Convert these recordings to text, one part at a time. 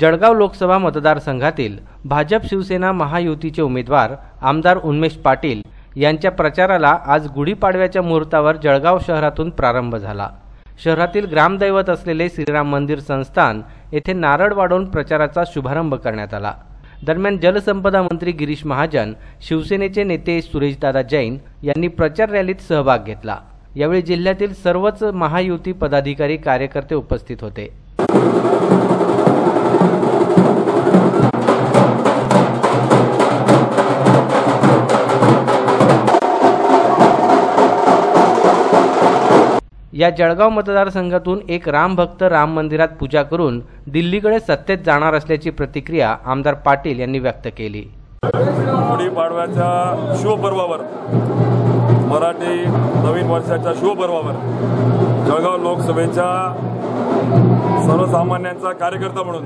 जळगाव लोकसभा मतदारसंघातील भाजप शिवसेना महायुतीचे उमेदवार आमदार उन्मेश पाटील यांच्या प्रचाराला आज गुढीपाडव्याच्या मुहूर्तावर जळगाव शहरातून प्रारंभ झाला. शहरातील ग्रामदैवत असलेले श्रीराम मंदिर संस्थान येथे नारळ वाढवून प्रचाराचा शुभारंभ करण्यात आला. दरम्यान जलसंपदा मंत्री गिरीश महाजन शिवसेनेचे नेते सुरेशदादा जैन यांनी प्रचार रॅलीत सहभाग घेतला. यावेळी जिल्ह्यातील सर्वच महायुती पदाधिकारी कार्यकर्ते उपस्थित होते. या जळगाव मतदारसंघातून एक रामभक्त राम मंदिरात पूजा करून दिल्लीकडे सत्तेत जाणार असल्याची प्रतिक्रिया आमदार पाटील यांनी व्यक्त केली. गुढीपाडव्याच्या शिवपर्वावर मराठी नवीन वर्षाच्या शिवपर्वावर जळगाव लोकसभेच्या सर्वसामान्यांचा कार्यकर्ता म्हणून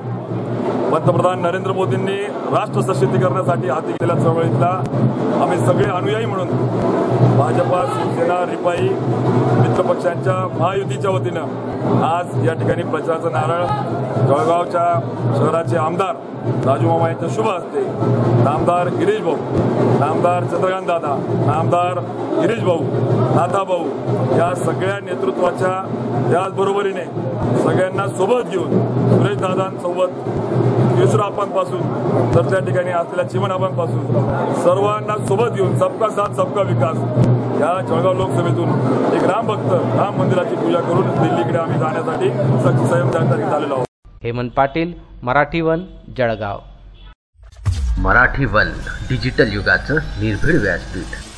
पंतप्रधान नरेंद्र मोदींनी राष्ट्र सशक्तीकरणासाठी हाती घेतलेल्या चळवळीतला आम्ही सगळे अनुयायी म्हणून भाजपा शिवसेना रिपाई मित्रपक्षांच्या महायुतीच्या वतीनं आज या ठिकाणी प्रचाराचा नारळ जळगावच्या शहराचे आमदार राजू मामा यांच्या शुभ हस्ते नामदार गिरीश भाऊ नामदार चंद्रकांत दादा नामदार गिरीश भाऊ नाथा भाऊ या सगळ्या नेतृत्वाच्या त्याचबरोबरीने सगळ्यांना सोबत घेऊन सुरेश दादांसोबत येशुरापांपासून तर त्या ठिकाणी असलेल्या चिमणापांपासून सर्वांना सोबत घेऊन सबका साथ सबका विकास. या जळगाव लोकसभेतून एक रामभक्त राम मंदिराची पूजा करून दिल्लीकडे आम्ही जाण्यासाठी सक्त संयम जागृती झालेलो आहोत. Hemant Patil Marathi one Jalgaon. Marathi one digital युगाचं निर्भीड व्यासपीठ.